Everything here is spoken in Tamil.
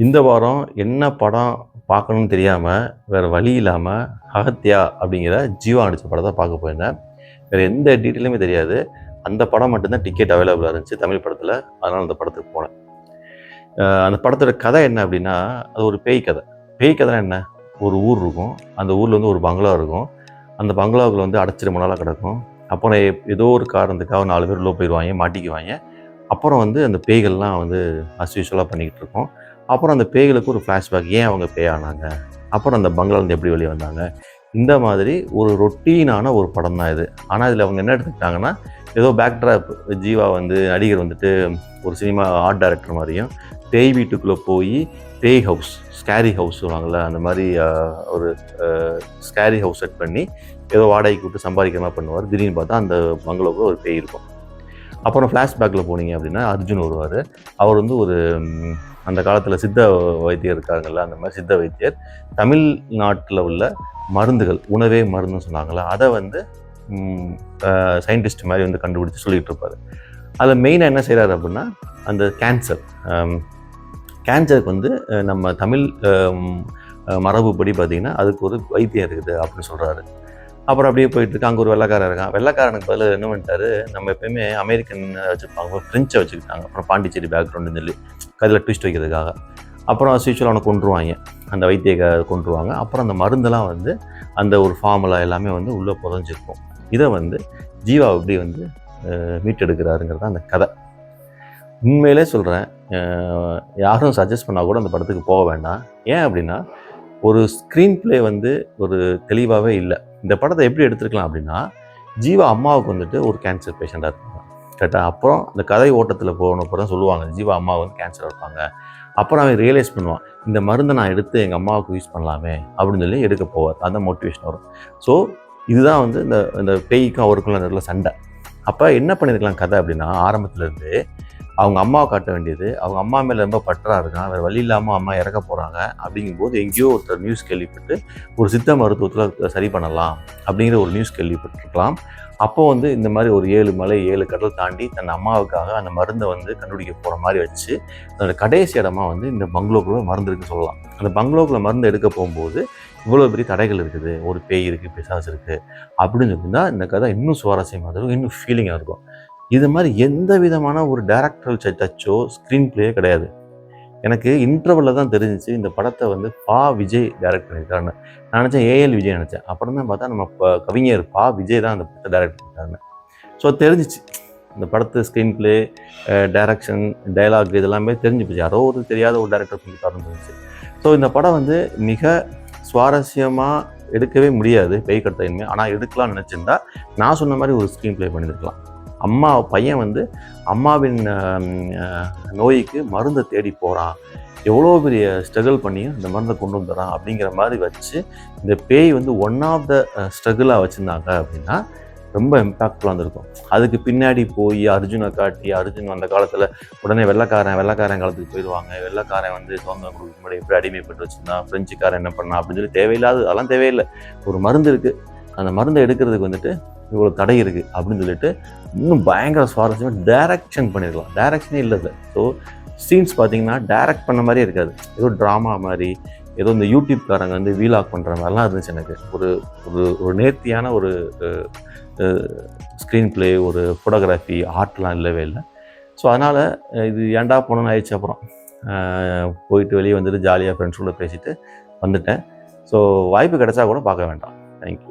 இந்த வாரம் என்ன படம் பார்க்கணும்னு தெரியாமல் வேறு வழி இல்லாமல் அகத்தியா அப்படிங்கிற ஜீவா நடித்த படத்தை பார்க்க போயிருந்தேன். வேறு எந்த டீட்டெயிலுமே தெரியாது. அந்த படம் மட்டும்தான் டிக்கெட் அவைலபிளாக இருந்துச்சு தமிழ் படத்தில். அதனால் அந்த படத்துக்கு போனேன். அந்த படத்தோட கதை என்ன அப்படின்னா அது ஒரு பேய் கதை. பேய் கதைனா என்ன? ஒரு ஊர் இருக்கும். அந்த ஊரில் வந்து ஒரு பங்களா இருக்கும். அந்த பங்களாவுக்குள்ள வந்து அடைச்சிட்டு மணலாக கிடக்கும். அப்புறம் எ- ஏதோ ஒரு காரணத்துக்காக நாலு பேர் உள்ளே போயிடுவாங்க மாட்டிக்குவாங்க. அப்புறம் வந்து அந்த பேய்கள்லாம் வந்து அஸ்யூஷுவலாக பண்ணிக்கிட்டு இருக்கோம். அப்புறம் அந்த பேய்களுக்கு ஒரு ஃப்ளாஷ்பேக் ஏன் அவங்க பேய் ஆனாங்க அப்புறம் அந்த பங்களாலேருந்து எப்படி வெளியே வந்தாங்க? இந்த மாதிரி ஒரு ரொட்டீனான ஒரு படம் தான் இது. ஆனால் இதில் அவங்க என்ன எடுத்துக்கிட்டாங்கன்னா ஏதோ பேக்ட்ராப் ஜீவா வந்து நடிகர் வந்துட்டு ஒரு சினிமா ஆர்ட் டைரக்டர் மாதிரியும் பேய் வீட்டுக்குள்ளே போய் பேய் ஹவுஸ் ஸ்கேரி ஹவுஸ் சொல்லுவாங்கள்ல அந்த மாதிரி ஒரு ஸ்கேரி ஹவுஸ் செட் பண்ணி ஏதோ வாடகைக்கு விட்டு சம்பாதிக்கிற மாதிரி பண்ணுவார். திடீர்னு பார்த்தா அந்த பங்களாவுக்கு ஒரு பேய் இருக்கும். அப்புறம் ஃப்ளாஷ்பேக்கில் போனீங்க அப்படின்னா அர்ஜுன் வருவார். அவர் வந்து ஒரு அந்த காலத்தில் சித்த வைத்தியர் இருக்காங்கல்ல அந்த மாதிரி சித்த வைத்தியர். தமிழ்நாட்டில் உள்ள மருந்துகள் உணவே மருந்துன்னு சொன்னாங்களா அதை வந்து சயின்டிஸ்ட் மாதிரி வந்து கண்டுபிடிச்சு சொல்லிகிட்டு இருப்பார். அதில் மெயினாக என்ன செய்கிறாரு அப்படின்னா அந்த கேன்சர் கேன்சருக்கு வந்து நம்ம தமிழ் மரபுப்படி பார்த்திங்கன்னா அதுக்கு ஒரு வைத்தியம் இருக்குது அப்படின்னு சொல்கிறாரு அப்புறம் அப்படியே போயிட்டு இருக்கு. அங்கே ஒரு வெள்ளக்காரர் இருக்கான். வெள்ளைக்காரனுக்கு பதில் என்ன பண்ணிட்டாரு? நம்ம எப்பயுமே அமெரிக்கன் வச்சுருப்பாங்க. ஃப்ரெஞ்சை வச்சுக்கிட்டாங்க அப்புறம் பாண்டிச்சேரி பேக்ரவுண்டுன்னு சொல்லி கதில் ட்விஸ்ட் வைக்கிறதுக்காக. அப்புறம் அஸ்யூஷுவல் அவனை கொண்டுருவாங்க அந்த வைத்தியக கொண்டுருவாங்க அப்புறம் அந்த மருந்தெல்லாம் வந்து அந்த ஒரு ஃபார்முலா எல்லாமே வந்து உள்ளே புதஞ்சிருக்கும். இதை வந்து ஜீவா எப்படி வந்து மீட்டெடுக்கிறாருங்கிறது அந்த கதை. உண்மையிலே சொல்கிறேன் யாரும் சஜஸ்ட் பண்ணால் கூட அந்த படத்துக்கு போக வேண்டாம். ஏன் அப்படின்னா ஒரு ஸ்க்ரீன் ப்ளே வந்து ஒரு தெளிவாகவே இல்லை. இந்த படத்தை எப்படி எடுத்துருக்கலாம் அப்படின்னா ஜீவா அம்மாவுக்கு வந்துட்டு ஒரு கேன்சர் பேஷண்ட்டாக இருப்பாங்க கரெக்டாக அப்புறம் அந்த கதை ஓட்டத்தில் போன அப்புறம் சொல்லுவாங்க ஜீவா அம்மா வந்து கேன்சர் இருப்பாங்க. அப்புறம் அவன் ரியலைஸ் பண்ணுவான் இந்த மருந்தை நான் எடுத்து எங்கள் அம்மாவுக்கு யூஸ் பண்ணலாமே அப்படின்னு சொல்லி எடுக்க போவார். அந்த மோட்டிவேஷன் வரும். ஸோ இதுதான் வந்து இந்த இந்த பேய்க்கும் அவருக்குள்ள நடுவில் சண்டை. அப்போ என்ன பண்ணியிருக்கலாம் கதை அப்படின்னா ஆரம்பத்துலேருந்து அவங்க அம்மாவை காட்ட வேண்டியது. அவங்க அம்மா மேலே ரொம்ப பற்றா இருக்கான் வேறு வழி இல்லாமல் அம்மா இறக்க போகிறாங்க அப்படிங்கும்போது எங்கேயோ ஒருத்தர் நியூஸ் கேள்விப்பட்டு ஒரு சித்த மருத்துவத்தில் சரி பண்ணலாம் அப்படிங்கிற ஒரு நியூஸ் கேள்விப்பட்டிருக்கலாம். அப்போ வந்து இந்த மாதிரி ஒரு ஏழு மலை ஏழு கடல் தாண்டி தன் அம்மாவுக்காக அந்த மருந்தை வந்து கண்டுபிடிக்க போகிற மாதிரி வச்சு அதோட கடைசி இடமா வந்து இந்த பங்களோக்குள்ள மருந்து இருக்குன்னு சொல்லலாம். அந்த பங்களோக்குள்ள மருந்து எடுக்க போகும்போது இவ்வளோ பெரிய தடைகள் இருக்குது. ஒரு பேய் இருக்குது பிசாசு இருக்குது அப்படின்னு சொல்லியிருந்தா இந்த கதை இன்னும் சுவாரஸ்யமாக இருக்கும். இன்னும் ஃபீலிங்காக இருக்கும். இது மாதிரி எந்த விதமான ஒரு டேரக்டரல் டச்சோ ஸ்க்ரீன் பிளேயோ கிடையாது. எனக்கு இன்டர்வலில் தான் தெரிஞ்சிச்சு இந்த படத்தை வந்து பா விஜய் டைரக்ட் பண்ணியிருக்காருன்னு நான் நினச்சேன் ஏஎல் விஜய் நினச்சேன். அப்புறம் தான் பார்த்தா நம்ம ப- கவிஞர் பா விஜய் தான் அந்த படத்தை டைரக்ட் பண்ணியிருக்காருன்னு ஸோ தெரிஞ்சிச்சு. இந்த படத்து ஸ்க்ரீன் பிளே டைரக்ஷன் டைலாக் இதெல்லாமே தெரிஞ்சு போச்சு. யாரோ ஒரு தெரியாத ஒரு டேரக்டர் பண்ணியிருக்காருன்னு இருந்துச்சு ஸோ இந்த படம் வந்து மிக சுவாரஸ்யமாக எடுக்கவே முடியாது பேய் கட்டயின்மை ஆனால் எடுக்கலாம்னு நினச்சிருந்தா நான் சொன்ன மாதிரி ஒரு ஸ்க்ரீன் ப்ளே பண்ணியிருக்கலாம் அம்மா பையன் வந்து அம்மாவின் நோய்க்கு மருந்தை தேடி போகிறான் எவ்வளோ பெரிய ஸ்ட்ரகிள் பண்ணியும் இந்த மருந்தை கொண்டு வந்துடுறான் அப்படிங்கிற மாதிரி வச்சு இந்த பேய் வந்து ஒன் ஆஃப் த ஸ்ட்ரகிளாக வச்சுருந்தாங்க அப்படின்னா ரொம்ப இம்பாக்ட்ஃபுல்லாக இருந்திருக்கும். அதுக்கு பின்னாடி போய் அர்ஜுனை காட்டி அர்ஜுன் அந்த காலத்தில் உடனே வெள்ளைக்காரன் வெள்ளைக்காரன் காலத்துக்கு போயிடுவாங்க. வெள்ளைக்காரன் வந்து சுதந்திரம் கொடுக்க முன்னாடி எப்படி அடிமைப்பட்டு வச்சுருந்தான் ஃப்ரெஞ்சுக்காரன் என்ன பண்ணான் அப்படின்னு சொல்லி தேவையில்லாத அதெல்லாம் தேவையில்லை. ஒரு மருந்து இருக்குது அந்த மருந்தை எடுக்கிறதுக்கு வந்துட்டு இவ்வளோ தடை இருக்குது அப்படின்னு சொல்லிட்டு இன்னும் பயங்கர சுவாரஸ்யமாக டைரக்ஷன் பண்ணியிருக்கலாம் டைரக்ஷனே இல்லை சார் ஸோ சீன்ஸ் பார்த்தீங்கன்னா டைரக்ட் பண்ண மாதிரியே இருக்காது. ஏதோ ட்ராமா மாதிரி ஏதோ இந்த யூடியூப்காரங்க வந்து வீலாக் பண்ணுற மாதிரிலாம் இருந்துச்சு எனக்கு. ஒரு ஒரு ஒரு நேர்த்தியான ஒரு ஸ்க்ரீன் ப்ளே ஒரு ஃபோட்டோகிராஃபி ஆர்ட்லாம் இல்லவே இல்லை. ஸோ அதனால் இது ஏன்டா போனோன்னு ஆயிடுச்சு அப்புறம். போயிட்டு வெளியே வந்துட்டு ஜாலியாக ஃப்ரெண்ட்ஸோடு கூட பேசிட்டு வந்துட்டேன். ஸோ வாய்ப்பு கிடைச்சா கூட பார்க்க வேண்டாம். தேங்க்யூ